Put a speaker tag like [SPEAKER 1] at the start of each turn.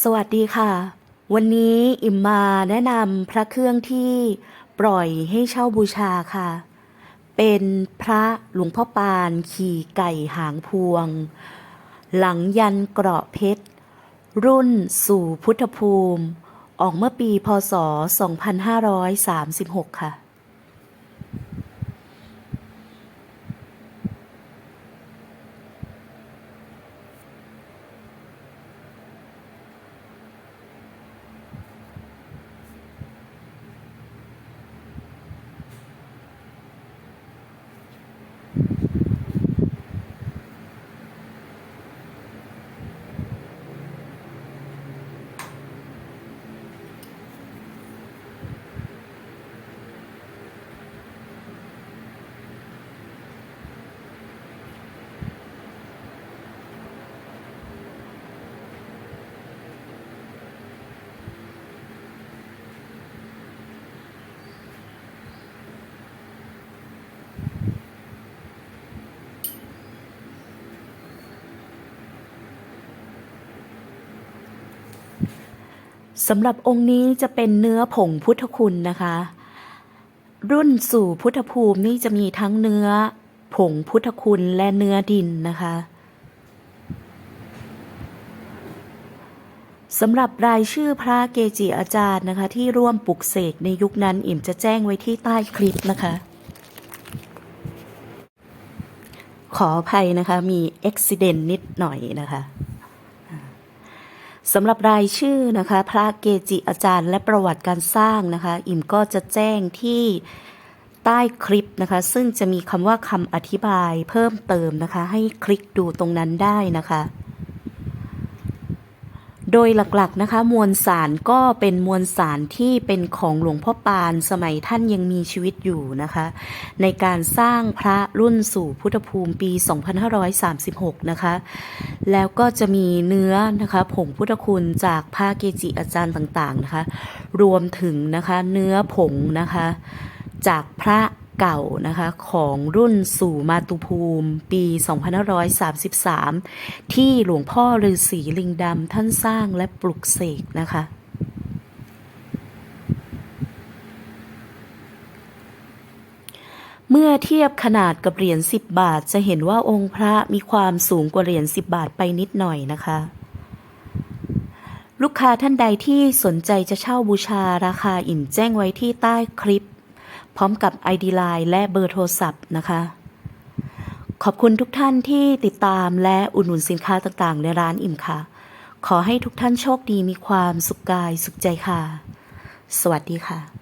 [SPEAKER 1] สวัสดีค่ะ วันนี้อิมมาแนะนำพระเครื่องที่ปล่อยให้เช่าบูชาค่ะ เป็นพระหลวงพ่อปานขี่ไก่หางพวง หลังยันเกราะเพชร รุ่นสู่พุทธภูมิ ออกเมื่อปีพศ 2536 ค่ะ สำหรับองค์นี้จะเป็นเนื้อผงพุทธคุณนะคะ รุ่นสู่พุทธภูมินี่จะมีทั้งเนื้อผงพุทธคุณและเนื้อดินนะคะสำหรับรายชื่อพระเกจิอาจารย์นะคะ ที่ร่วมปลุกเสกในยุคนั้นอิ่มจะแจ้งไว้ที่ใต้คลิปนะคะ ขออภัยนะคะมีอุบิเหตุนิดหน่อยนะคะ สำหรับรายชื่อนะคะ พระเกจิอาจารย์และประวัติการสร้างนะคะ อิ่มก็จะแจ้งที่ใต้คลิปนะคะ ซึ่งจะมีคำว่าคำอธิบายเพิ่มเติมนะคะ ให้คลิกดูตรงนั้นได้นะคะ โดยหลักๆนะคะ มวลสารก็เป็นมวลสารที่เป็นของหลวงพ่อปานสมัยท่านยังมีชีวิตอยู่นะคะ ในการสร้างพระรุ่นสู่พุทธภูมิปี 2536 นะคะ แล้วก็จะมีเนื้อนะคะผงพุทธคุณจากพระเกจิอาจารย์ต่างๆนะคะ รวมถึงนะคะเนื้อผงนะคะ จากพระ เก่านะคะของรุ่นสู่มาตุภูมิ ปี 2533 ที่หลวงพ่อฤาษีลิงดำท่านสร้างและปลุกเสกนะคะเมื่อเทียบขนาดกับเหรียญ10 บาทจะเห็นว่าองค์พระมีความสูงกว่าเหรียญ10 บาทไปนิดหน่อยนะคะ ลูกค้าท่านใดที่สนใจจะเช่าบูชาราคาอิ่มแจ้งไว้ที่ใต้คลิป พร้อมกับ ID Line และเบอร์โทรศัพท์นะคะ ขอบคุณทุกท่านที่ติดตามและอุดหนุนสินค้าต่างๆ ในร้านอิ่มค่ะ ขอให้ทุกท่านโชคดีมีความสุขกายสุขใจค่ะ สวัสดีค่ะ